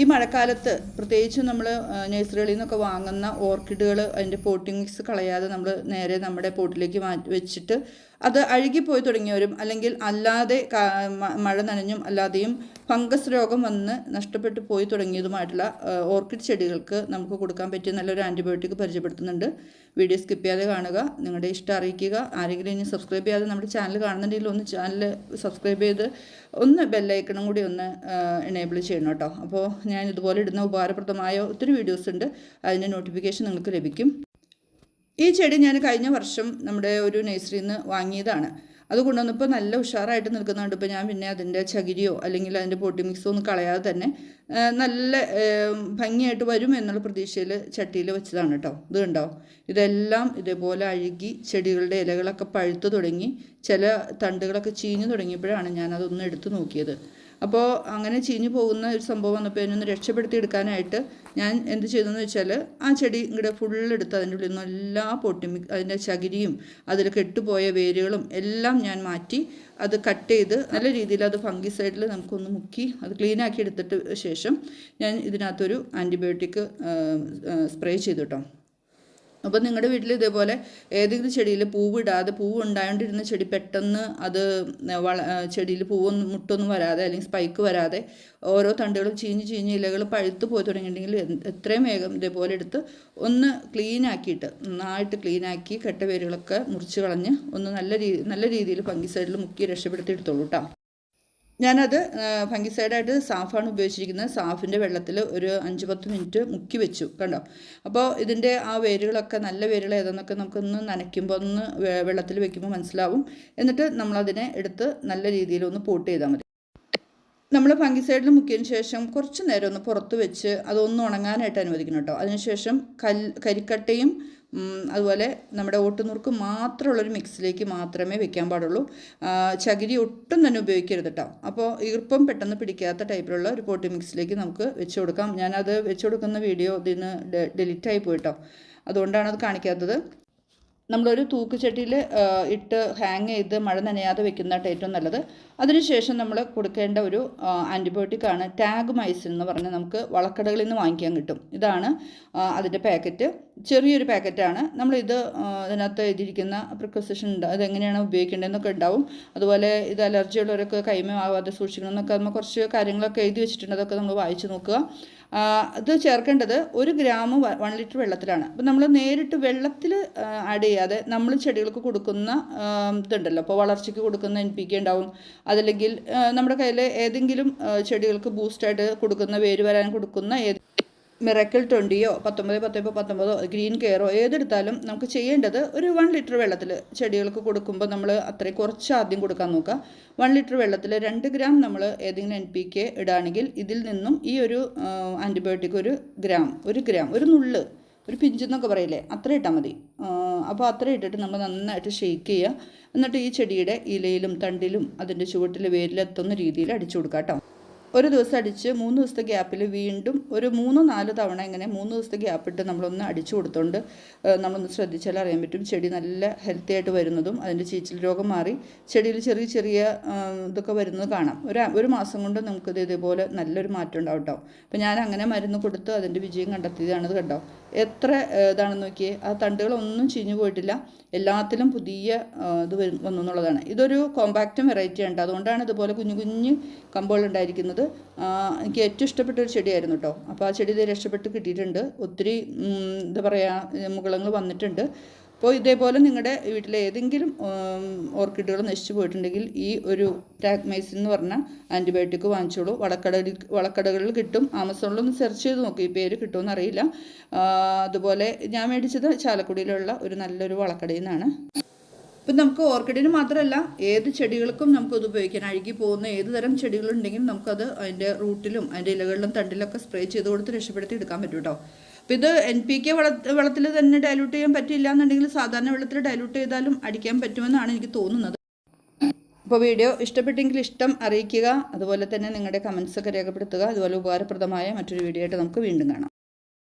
ഈ മഴക്കാലത്ത് പ്രത്യേകിച്ച് നമ്മൾ നഴ്സറികളിൽ നിന്നൊക്കെ വാങ്ങുന്ന ഓർക്കിഡുകൾ അതിന്റെ പോട്ടിങ്സ് കളയാതെ നമ്മൾ നേരെ നമ്മുടെ പോട്ടിലേക്ക് മാറ്റി വെച്ചിട്ട് അത് അഴുകിപ്പോയി തുടങ്ങിയവരും അല്ലെങ്കിൽ അല്ലാതെ മഴ നനഞ്ഞും അല്ലാതെയും ഫംഗസ് രോഗം വന്ന് നഷ്ടപ്പെട്ടു പോയി തുടങ്ങിയതുമായിട്ടുള്ള ഓർക്കിഡ് ചെടികൾക്ക് നമുക്ക് കൊടുക്കാൻ പറ്റിയ നല്ലൊരു ആന്റിബയോട്ടിക് പരിചയപ്പെടുത്തുന്നുണ്ട്. വീഡിയോ സ്കിപ്പ് ചെയ്യാതെ കാണുക നിങ്ങളുടെ ഇഷ്ടം അറിയിക്കുക. ആരെങ്കിലും ഇനി സബ്സ്ക്രൈബ് ചെയ്യാതെ നമ്മുടെ ചാനൽ കാണുന്നുണ്ടെങ്കിൽ ഒന്ന് ചാനൽ സബ്സ്ക്രൈബ് ചെയ്ത് ഒന്ന് ബെല്ലൈക്കണം കൂടി ഒന്ന് എനേബിൾ ചെയ്യണം കേട്ടോ. അപ്പോൾ ഞാൻ ഇതുപോലെ ഇടുന്ന ഉപകാരപ്രദമായ ഒത്തിരി വീഡിയോസ് ഉണ്ട്. അതിന്റെ നോട്ടിഫിക്കേഷൻ നിങ്ങൾക്ക് ലഭിക്കും. ഈ ചെടി ഞാൻ കഴിഞ്ഞ വർഷം നമ്മുടെ ഒരു നഴ്സറിയിൽ നിന്ന് വാങ്ങിയതാണ്. അത് കൊണ്ടുവന്നപ്പോൾ നല്ല ഉഷാറായിട്ട് നിൽക്കുന്നുണ്ട്. ഇപ്പോൾ ഞാൻ പിന്നെ അതിന്റെ ചകിരിയോ അല്ലെങ്കിൽ അതിന്റെ പൊട്ടി മിക്സോ ഒന്നും കളയാതെ തന്നെ നല്ല ഭംഗിയായിട്ട് വരും എന്നുള്ള പ്രതീക്ഷയിൽ ചട്ടിയിൽ വെച്ചതാണ് കേട്ടോ ഇത് കണ്ടോ? ഇതെല്ലാം ഇതേപോലെ അഴുകി ചെടികളുടെ ഇലകളൊക്കെ പഴുത്തു തുടങ്ങി ചില തണ്ടുകളൊക്കെ ചീഞ്ഞു തുടങ്ങിയപ്പോഴാണ് ഞാൻ അതൊന്ന് എടുത്തു നോക്കിയത്. അപ്പോൾ അങ്ങനെ ചീഞ്ഞു പോകുന്ന ഒരു സംഭവം വന്നപ്പോൾ അതിനൊന്ന് രക്ഷപ്പെടുത്തി എടുക്കാനായിട്ട് ഞാൻ എന്ത് ചെയ്തെന്ന് വെച്ചാൽ ആ ചെടി ഇങ്ങടെ ഫുള്ളെടുത്ത് അതിന്റെ ഉള്ളിൽ നിന്ന് എല്ലാ പൊട്ടിമി അതിന്റെ ചകിരിയും അതിൽ കെട്ടുപോയ വേരുകളും എല്ലാം ഞാൻ മാറ്റി അത് കട്ട് ചെയ്ത് നല്ല രീതിയിൽ അത് ഫംഗി സൈഡിൽ നമുക്കൊന്ന് മുക്കി അത് ക്ലീനാക്കി എടുത്തിട്ട് ശേഷം ഞാൻ ഇതിനകത്തൊരു ആന്റിബയോട്ടിക് സ്പ്രേ ചെയ്തു കേട്ടോ അപ്പോൾ നിങ്ങളുടെ വീട്ടിൽ ഇതേപോലെ ഏതെങ്കിലും ചെടിയിൽ പൂവിടാതെ പൂവ് ഉണ്ടായോണ്ടിരുന്ന ചെടി പെട്ടെന്ന് അത് വള ചെടിയിൽ പൂവൊന്നും മുട്ടൊന്നും വരാതെ അല്ലെങ്കിൽ സ്പൈക്ക് വരാതെ ഓരോ തണ്ടുകളും ചീഞ്ഞ് ചീഞ്ഞ് ഇലകൾ പഴുത്ത് പോയി തുടങ്ങിയിട്ടുണ്ടെങ്കിൽ എത്രയും വേഗം ഇതേപോലെ എടുത്ത് ഒന്ന് ക്ലീൻ ആക്കിയിട്ട് നന്നായിട്ട് ക്ലീൻ ആക്കി കെട്ട വേരുകളൊക്കെ മുറിച്ച് കളഞ്ഞ് ഒന്ന് നല്ല രീതി നല്ല രീതിയിൽ പങ്കി സൈഡിൽ മുക്കി രക്ഷപ്പെടുത്തി എടുത്തോളൂ കേട്ടോ ഞാനത് ഫംഗിസൈഡായിട്ട് സാഫാണ് ഉപയോഗിച്ചിരിക്കുന്നത്. സാഫിന്റെ വെള്ളത്തിൽ ഒരു അഞ്ച് പത്ത് മിനിറ്റ് മുക്കി വെച്ചു കണ്ടോ? അപ്പോൾ ഇതിന്റെ ആ വേരുകളൊക്കെ നല്ല വേരുകൾ ഏതെന്നൊക്കെ നമുക്കൊന്ന് നനയ്ക്കുമ്പോൾ ഒന്ന് വെള്ളത്തിൽ വെക്കുമ്പോൾ മനസ്സിലാവും. എന്നിട്ട് നമ്മളതിനെ എടുത്ത് നല്ല രീതിയിൽ ഒന്ന് പോട്ട് ചെയ്താൽ മതി. നമ്മൾ ഫംഗിസൈഡിൽ മുക്കിയതിന് ശേഷം കുറച്ച് നേരം ഒന്ന് പുറത്ത് വെച്ച് അതൊന്ന് ഉണങ്ങാനായിട്ട് അനുവദിക്കണം കേട്ടോ. അതിനുശേഷം കൽ കരിക്കട്ടയും അതുപോലെ നമ്മുടെ ഓട്ടുനുറുക്ക് മാത്രമുള്ളൊരു മിക്സിലേക്ക് മാത്രമേ വെക്കാൻ പാടുള്ളൂ. ചകിരി ഒട്ടും തന്നെ ഉപയോഗിക്കരുത് കേട്ടോ അപ്പോൾ ഈർപ്പം പെട്ടെന്ന് പിടിക്കാത്ത ടൈപ്പിലുള്ള ഒരു പോട്ടി മിക്സിലേക്ക് നമുക്ക് വെച്ച് കൊടുക്കാം. ഞാനത് വെച്ച് കൊടുക്കുന്ന വീഡിയോ ഇതിന് ഡെലിറ്റ് ആയി പോയിട്ടോ അതുകൊണ്ടാണ് അത് കാണിക്കാത്തത്. നമ്മളൊരു തൂക്കുചട്ടിയിൽ ഇട്ട് ഹാങ് ചെയ്ത് മഴ നനയാതെ വെക്കുന്നതായിട്ട് ഏറ്റവും നല്ലത്. അതിനുശേഷം നമ്മൾ കൊടുക്കേണ്ട ഒരു ആന്റിബയോട്ടിക്കാണ് ടാഗ് മൈസിൻ എന്ന് പറഞ്ഞ് നമുക്ക് വളക്കടകളിൽ നിന്ന് വാങ്ങിക്കാൻ കിട്ടും. ഇതാണ് അതിന്റെ പാക്കറ്റ്. ചെറിയൊരു പാക്കറ്റാണ്. നമ്മളിത് ഇതിനകത്ത് എഴുതിയിരിക്കുന്ന പ്രിക്കോസിഷൻ ഉണ്ട്. അതെങ്ങനെയാണ് ഉപയോഗിക്കേണ്ടതെന്നൊക്കെ ഉണ്ടാവും. അതുപോലെ ഇത് അലർജി ഉള്ളവരൊക്കെ കൈമ ആവാതെ സൂക്ഷിക്കണം എന്നൊക്കെ നമ്മൾ കുറച്ച് കാര്യങ്ങളൊക്കെ എഴുതി വെച്ചിട്ടുണ്ട്. അതൊക്കെ നമ്മൾ വായിച്ച് നോക്കുക. ഇത് ചേർക്കേണ്ടത് ഒരു ഗ്രാം വൺ ലിറ്റർ വെള്ളത്തിലാണ്. അപ്പം നമ്മൾ നേരിട്ട് വെള്ളത്തിൽ ആഡ് ചെയ്യാതെ നമ്മൾ ചെടികൾക്ക് കൊടുക്കുന്ന ഇതുണ്ടല്ലോ. അപ്പോൾ വളർച്ചയ്ക്ക് കൊടുക്കുന്ന എൻ പി കെ ഉണ്ടാവും. അതല്ലെങ്കിൽ നമ്മുടെ കയ്യിൽ ഏതെങ്കിലും ചെടികൾക്ക് ബൂസ്റ്റായിട്ട് കൊടുക്കുന്ന വേര് വരാൻ കൊടുക്കുന്ന ഏത് മിറക്കിൾ ട്വന്റിയോ പത്തൊമ്പത് പത്തൊമ്പത് പത്തൊമ്പതോ ഗ്രീൻ കെയറോ ഏതെടുത്താലും നമുക്ക് ചെയ്യേണ്ടത് ഒരു വൺ ലിറ്റർ വെള്ളത്തിൽ ചെടികൾക്ക് കൊടുക്കുമ്പോൾ നമ്മൾ അത്രയും കുറച്ച് ആദ്യം കൊടുക്കാൻ നോക്കുക. വൺ ലിറ്റർ വെള്ളത്തിൽ രണ്ട് ഗ്രാം നമ്മൾ ഏതെങ്കിലും എൻ പി കെ ഇടുകയാണെങ്കിൽ ഇതിൽ നിന്നും ഈ ഒരു ആന്റിബയോട്ടിക് ഒരു ഗ്രാം ഒരു ഗ്രാം ഒരു നുള്ള് ഒരു പിഞ്ചെന്നൊക്കെ പറയില്ലേ? അത്ര ഇട്ടാൽ മതി. അപ്പോൾ അത്ര ഇട്ടിട്ട് നമ്മൾ നന്നായിട്ട് ഷെയ്ക്ക് ചെയ്യുക. എന്നിട്ട് ഈ ചെടിയുടെ ഇലയിലും തണ്ടിലും അതിന്റെ ചുവട്ടിൽ വേരിലെത്തുന്ന രീതിയിൽ അടിച്ചു കൊടുക്കാം കേട്ടോ. ഒരു ദിവസം അടിച്ച് മൂന്ന് ദിവസത്തെ ഗ്യാപ്പിൽ വീണ്ടും ഒരു മൂന്ന് നാല് തവണ ഇങ്ങനെ മൂന്ന് ദിവസത്തെ ഗ്യാപ്പ് ഗ്യാപ്പിട്ട് നമ്മളൊന്ന് അടിച്ചു കൊടുത്തോണ്ട് നമ്മളൊന്ന് ശ്രദ്ധിച്ചാൽ അറിയാൻ പറ്റും. ചെടി നല്ല ഹെൽത്തി ആയിട്ട് വരുന്നതും അതിന്റെ ചീച്ചിൽ രോഗം മാറി ചെടിയിൽ ചെറിയ ചെറിയ ഇതൊക്കെ വരുന്നത് കാണാം. ഒരു ഒരു മാസം കൊണ്ട് നമുക്കിത് ഇതേപോലെ നല്ലൊരു മാറ്റം ഉണ്ടാവും കേട്ടോ. അപ്പോൾ ഞാൻ അങ്ങനെ മരുന്ന് കൊടുത്ത് അതിന്റെ വിജയം കണ്ടെത്തിയതാണത് കേട്ടോ എത്ര ഇതാണെന്ന് നോക്കിയേ. ആ തണ്ടുകളൊന്നും ചീഞ്ഞു പോയിട്ടില്ല. എല്ലാത്തിലും പുതിയ ഇത് വന്നു എന്നുള്ളതാണ്. ഇതൊരു കോമ്പാക്റ്റും വെറൈറ്റി ഉണ്ട്. അതുകൊണ്ടാണ് ഇതുപോലെ കുഞ്ഞു കുഞ്ഞു കമ്പുകൾ ഉണ്ടായിരിക്കുന്നത്. എനിക്ക് ഏറ്റവും ഇഷ്ടപ്പെട്ട ഒരു ചെടിയായിരുന്നു കേട്ടോ അപ്പോൾ ആ ചെടി ഇത് രക്ഷപ്പെട്ട് കിട്ടിയിട്ടുണ്ട്. ഒത്തിരി എന്താ പറയുക മുകളങ്ങൾ വന്നിട്ടുണ്ട്. അപ്പോൾ ഇതേപോലെ നിങ്ങളുടെ വീട്ടിലെ ഏതെങ്കിലും ഓർക്കിഡുകൾ നശിച്ചു പോയിട്ടുണ്ടെങ്കിൽ ഈ ഒരു ടാക്മൈസിൻ എന്ന് പറഞ്ഞ ആന്റിബയോട്ടിക് വാങ്ങിച്ചോളൂ. വളക്കടകളിൽ വളക്കടകളിൽ കിട്ടും. ആമസോണിലൊന്ന് സെർച്ച് ചെയ്ത് നോക്കും ഈ പേര് കിട്ടുമെന്ന് അറിയില്ല. അതുപോലെ ഞാൻ മേടിച്ചത് ചാലക്കുടിയിലുള്ള ഒരു നല്ലൊരു വളക്കടയിൽ നിന്നാണ്. ഇപ്പം നമുക്ക് ഓർക്കിഡിന് മാത്രമല്ല ഏത് ചെടികൾക്കും നമുക്കത് ഉപയോഗിക്കാൻ അഴുകി പോകുന്ന ഏത് തരം ചെടികളുണ്ടെങ്കിലും നമുക്കത് അതിന്റെ റൂട്ടിലും അതിന്റെ ഇലകളിലും തണ്ടിലൊക്കെ സ്പ്രേ ചെയ്ത് കൊടുത്ത് രക്ഷപ്പെടുത്തി എടുക്കാൻ പറ്റും കേട്ടോ. ഇത് എൻ പി കെ വള വെള്ളത്തിൽ തന്നെ ഡയലൂട്ട് ചെയ്യാൻ പറ്റില്ല എന്നുണ്ടെങ്കിൽ സാധാരണ വെള്ളത്തിൽ ഡയലൂട്ട് ചെയ്താലും അടിക്കാൻ പറ്റുമെന്നാണ് എനിക്ക് തോന്നുന്നത്. അപ്പോൾ വീഡിയോ ഇഷ്ടപ്പെട്ടെങ്കിൽ ഇഷ്ടം അറിയിക്കുക. അതുപോലെ തന്നെ നിങ്ങളുടെ കമൻസൊക്കെ രേഖപ്പെടുത്തുക. അതുപോലെ ഉപകാരപ്രദമായ മറ്റൊരു വീഡിയോ ആയിട്ട് നമുക്ക് വീണ്ടും കാണാം.